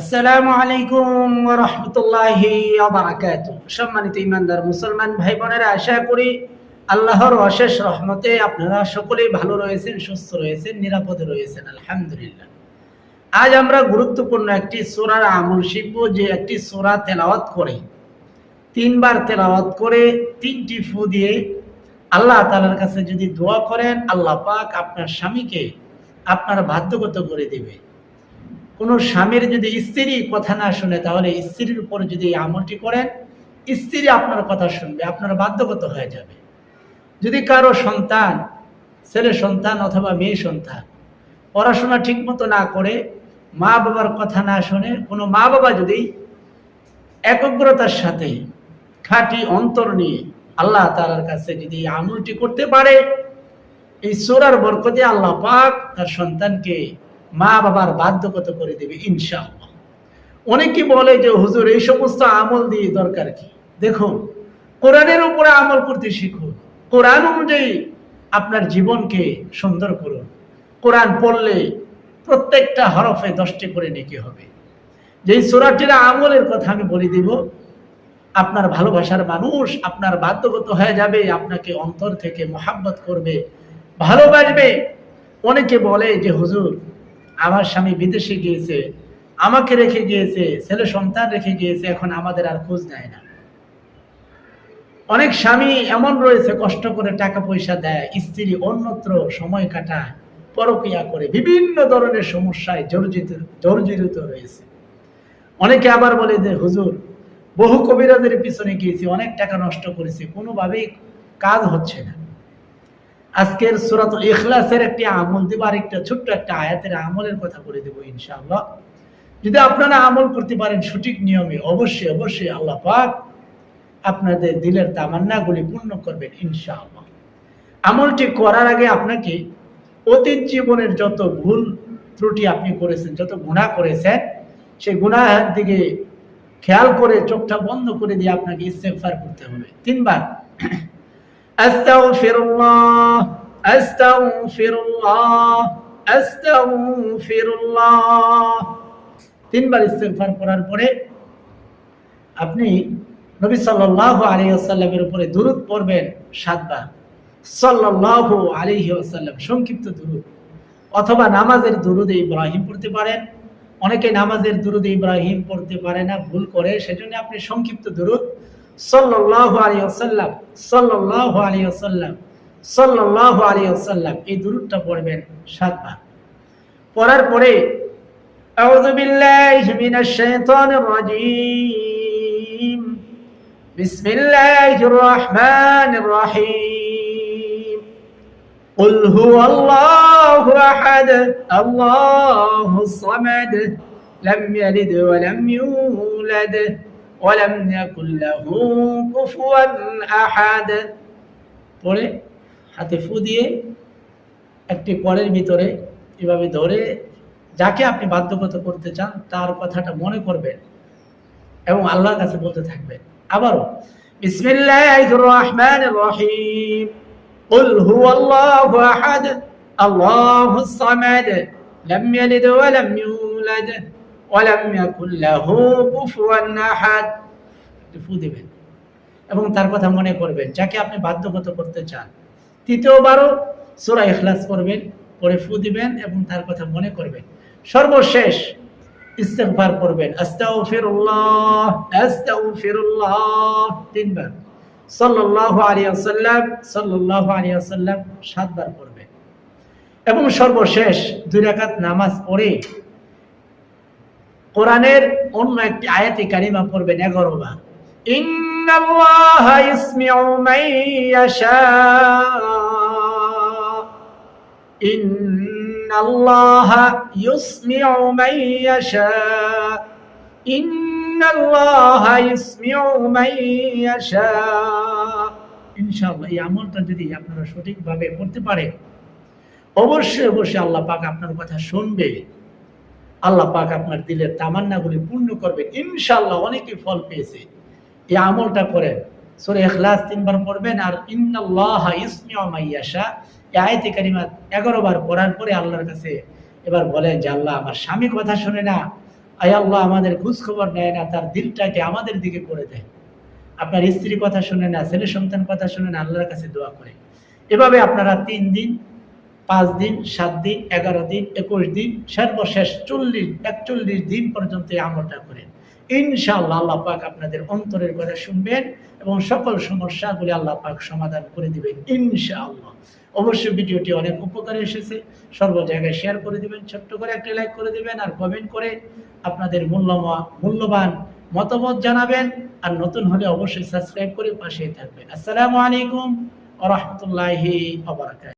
আসসালামু আলাইকুম ওয়া রাহমাতুল্লাহি ওয়া বারাকাতুহু। সম্মানিত ইমানদার মুসলমান ভাই বোনেরা, আশা করি আল্লাহর অশেষ রহমতে আপনারা সকলেই ভালো রয়েছেন, সুস্থ রয়েছেন, নিরাপদে রয়েছেন, আলহামদুলিল্লাহ। আজ আমরা গুরুত্বপূর্ণ একটি সূরার আমল শিখব, যে একটি সূরা তেলাওয়াত করে, তিনবার তেলাওয়াত করে তিনটি ফু দিয়ে আল্লাহ তাআলার কাছে যদি দোয়া করেন, আল্লাহ পাক আপনার স্বামীকে আপনার বাধ্যগত করে দেবে। কোনো স্বামীর যদি স্ত্রী কথা না শুনে, তাহলে স্ত্রীর উপর যদি এই আমলটি করেন, স্ত্রী আপনার কথা শুনবে, আপনার বাধ্যগত হয়ে যাবে। যদি কারও সন্তান, ছেলে সন্তান অথবা মেয়ে সন্তান পড়াশোনা ঠিকমতো না করে মা বাবার কথা না শুনে, কোনো মা বাবা যদি একগ্রতার সাথে খাঁটি অন্তর নিয়ে আল্লাহ তালার কাছে যদি আমলটি করতে পারে, এই সোরার বরকতে আল্লাহ পাক তার সন্তানকে মা বাবার বাধ্যগত করে দেবে, ইনশাআল্লাহ। অনেকে বলে যে, হুজুর, এই সমস্ত আমল দিয়ে দরকার কি? দেখুন, কোরআনের উপরে আমল করতে শিখুন। কোরআন অনুযায়ী আপনার জীবনকে সুন্দর করুন। কোরআন পড়লে প্রত্যেকটা হরফে দশটি করে নেকি হবে। যেই সোরাটির আমলের কথা আমি বলে দিব, আপনার ভালোবাসার মানুষ আপনার বাধ্যগত হয়ে যাবে, আপনাকে অন্তর থেকে মোহাব্বত করবে, ভালোবাসবে। অনেকে বলে যে, হুজুর আমার স্বামী বিদেশে গিয়েছে, আমাকে রেখে গিয়েছে, ছেলে সন্তান রেখে গিয়েছে, এখন আমাদের আর খোঁজ নেয় না। অনেক স্বামী এমন রয়েছে, কষ্ট করে টাকা পয়সা দেয়, স্ত্রী অন্যত্র সময় কাটায়, পরকিয়া করে, বিভিন্ন ধরনের সমস্যায় জর্জিত জর্জরিত রয়েছে। অনেকে আবার বলে যে, হুজুর, বহু কবিরাজের পিছনে গিয়েছি, অনেক টাকা নষ্ট করেছি, কোনোভাবেই কাজ হচ্ছে না। আজকের সুরাত ইখলাসের একটি আমল দিব আর একটা ছোট্ট একটা আয়াতের আমলের কথা বলে দেবো ইনশাআল্লাহ। যদি আপনারা আমল করতে পারেন সঠিক নিয়মে, অবশ্যই অবশ্যই আল্লাহ পাক আপনাদের দিলের তামান্নাগুলি পূর্ণ করবেন ইনশাআল্লাহ। আমলটি করার আগে আপনাকে অতীত জীবনের যত ভুল ত্রুটি আপনি করেছেন, যত গুণা করেছেন, সেই গুণার দিকে খেয়াল করে, চোখটা বন্ধ করে দিয়ে আপনাকে ইস্তেগফার করতে হবে। তিনবার আস্তাগফিরুল্লাহ তিনবার ইস্তেগফার করার পরে আপনি নবী সাল্লাল্লাহু আলাইহি ওয়াসাল্লামের উপরে দুরূদ পড়বেন সাতবার। সাল্লাল্লাহু আলাইহি ওয়াসাল্লাম, সংক্ষিপ্ত দুরূদ। অথবা নামাজের দুরুদে ইব্রাহিম পড়তে পারেন। অনেকে নামাজের দুরুদে ইব্রাহিম পড়তে পারে না, ভুল করে, সেজন্য আপনি সংক্ষিপ্ত দুরুদ সাল্লাল্লাহু আলাইহি ওয়াসাল্লাম সাল্লাল্লাহু আলাইহি ওয়াসাল্লাম সাল্লাল্লাহু আলাইহি ওয়াসাল্লাম এই দুরুদটা পড়বেন সাতবার পড়ার পরে أعوذ بالله من الشيطان الرجيم بسم الله الرحمن الرحيم قل هو الله أحد الله الصمد لم يلد ولم يولد ولم يكن له كفوا أحد পরে হাতে ফু দিয়ে একটি কলের ভিতরে এভাবে ধরে যাকে আপনি বাধ্যগত করতে চান তার কথাটা মনে করবেন এবং আল্লাহর কাছে বলতে থাকবেন আবারও বিসমিল্লাহির রহমানির রহিম قل هو الله احد الله الصمد لم يلد ولم يولد ওয়ালাম ইয়াকুল্লাহু কুফুয়ান আহাদ। ফু দিবেন। এবং তার কথা মনে করবেন, যাকে আপনি বাধ্যগত করতে চান। তৃতীয়বারও সূরা ইখলাস করবেন পরে ফু দিবেন এবং তার কথা মনে করবেন। সর্বশেষ ইস্তেগফার করবেন আস্তাগফিরুল্লাহ আস্তাগফিরুল্লাহ, তিনবার। সাল্লাল্লাহু আলাইহি ওয়াসাল্লাম, সাল্লাল্লাহু আলাইহি ওয়াসাল্লাম সাতবার পড়বেন। এবং সর্বশেষ দুই রাকাত নামাজ পড়ে কোরআনের অন্য একটি আয়াতি কারিমা পড়বেন, এগারো বার। ইনশাআল্লাহ, এই আমলটা যদি আপনারা সঠিকভাবে করতে পারেন, অবশ্যই অবশ্যই আল্লাহ পাক আপনার কথা শুনবে। আল্লাহ পাক আপনার দিলের তামান্নাগুলি পূর্ণ করবে। ইনশাল্লাহ অনেকে ফল পেয়েছে। এই আমলটা করেন। সূরা ইখলাস তিনবার পড়বেন আর ইন্নাল্লাহা ইসমিউ মাইয়াশা এই আয়াতে কারিমা এগারো বার পড়ার পরে আল্লাহর কাছে এবার বলেন যে, আল্লাহ, আমার স্বামী কথা শুনে না। আয় আল্লাহ, আমাদের খোঁজ খবর নেয় না। তার দিলটাকে আমাদের দিকে করে দেয়। আপনার স্ত্রীর কথা শুনে না, ছেলে সন্তান কথা শুনে না। আল্লাহর কাছে দোয়া করে। এভাবে আপনারা তিন দিন পাঁচ দিন, সাত দিন, এগারো দিন, একুশ দিন, সর্বশেষ চল্লিশ, একচল্লিশ দিন পর্যন্ত এই আমলটা করেন। ইনশাআল্লাহ আল্লাহ পাক আপনাদের অন্তরের কথা শুনবেন এবং সকল সমস্যাগুলি আল্লাহ পাক সমাধান করে দিবেন ইনশাআল্লাহ। অবশ্যই ভিডিওটি অনেক উপকারে এসেছে। সর্ব জায়গায় শেয়ার করে দিবেন, ছোট্ট করে একটা লাইক করে দিবেন আর কমেন্ট করে আপনাদের মূল্যমা, মূল্যবান মতামত জানাবেন আর নতুন হলে অবশ্যই সাবস্ক্রাইব করে পাশেই থাকবেন। আসসালামু আলাইকুম রাহমাতুল্লাহি